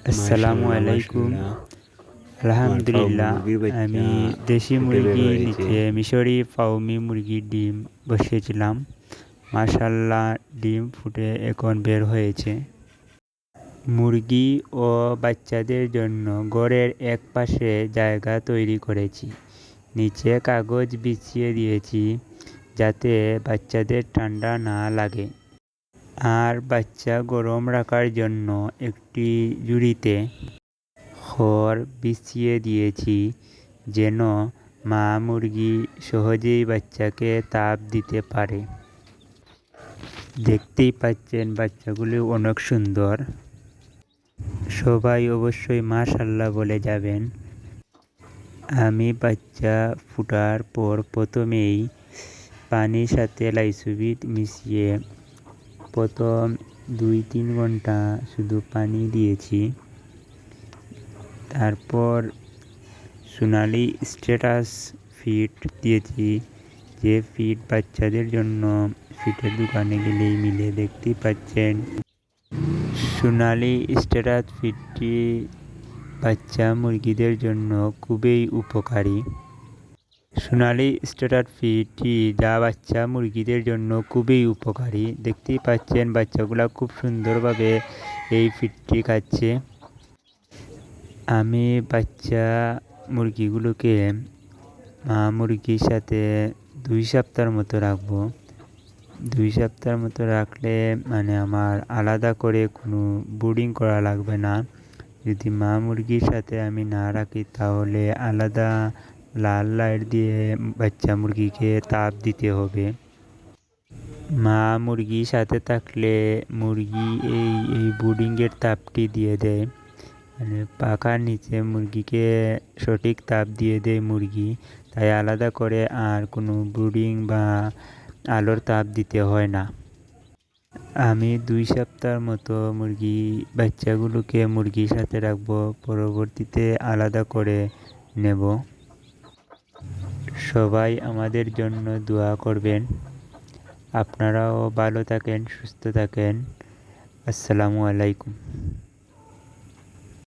আসসালামু আলাইকুম আলহামদুলিল্লাহ আমি দেশি মুরগির নিচে মিশরি ফাউমি মুরগির ডিম বসিয়েছিলাম মাশাল্লাহ ডিম ফুটে এখন বের হয়েছে মুরগি ও বাচ্চাদের জন্য ঘরের এক পাশে জায়গা তৈরি করেছি নিচে কাগজ বিছিয়ে দিয়েছি যাতে বাচ্চাদের ঠান্ডা না লাগে আর বাচ্চা গরম রাখার জন্য একটি ঝুড়িতে খড় বিছিয়ে দিয়েছি যেন মা মুরগি সহজেই বাচ্চাকে তাপ দিতে পারে। দেখতেই পাচ্ছেন বাচ্চাগুলি অনেক সুন্দর। সবাই অবশ্যই মাশাল্লাহ বলে যাবেন। আমি বাচ্চা ফুটার পর প্রথমেই পানির সাথে লাইসুবিট মিশিয়ে প্রথম দুই তিন ঘণ্টা শুধু পানি দিয়েছি। তারপর সোনালি স্ট্যাটাস ফিড দিয়েছি, যে ফিড বাচ্চাদের জন্য ফিটের দোকানে গেলেই মিলে, দেখতেই পাচ্ছেন। সোনালি স্ট্যাটাস ফিডটি বাচ্চা মুরগিদের জন্য খুবই উপকারী। সোনালি স্ট্যাটাস ফিডটি যা বাচ্চা মুরগিদের জন্য খুবই উপকারী। দেখতেই পাচ্ছেন, বাচ্চাগুলো খুব সুন্দরভাবে এই ফিডটি খাচ্ছে। আমি বাচ্চা মুরগিগুলোকে মা মুরগির সাথে দুই সপ্তাহের মতো রাখব। দুই সপ্তাহের মতো রাখলে মানে আমার আলাদা করে কোনো বোর্ডিং করা লাগবে না। যদি মা মুরগির সাথে আমি না রাখি তাহলে আলাদা লাল লাইট দিয়ে বাচ্চা মুরগিকে তাপ দিতে হবে। মা মুরগির সাথে থাকলে মুরগি এই এই বোর্ডিংয়ের তাপটি দিয়ে দেয়। মানে পাখার নিচে মুরগিকে সঠিক তাপ দিয়ে দেয় মুরগি, তাই আলাদা করে আর কোনো ব্রুডিং বা আলোর তাপ দিতে হয় না। আমি দুই সপ্তাহের মতো মুরগি, বাচ্চাগুলোকে মুরগির সাথে রাখব, পরবর্তীতে আলাদা করে নেব। সবাই আমাদের জন্য দোয়া করবেন। আপনারাও ভালো থাকেন সুস্থ থাকেন। আসসালামু আলাইকুম।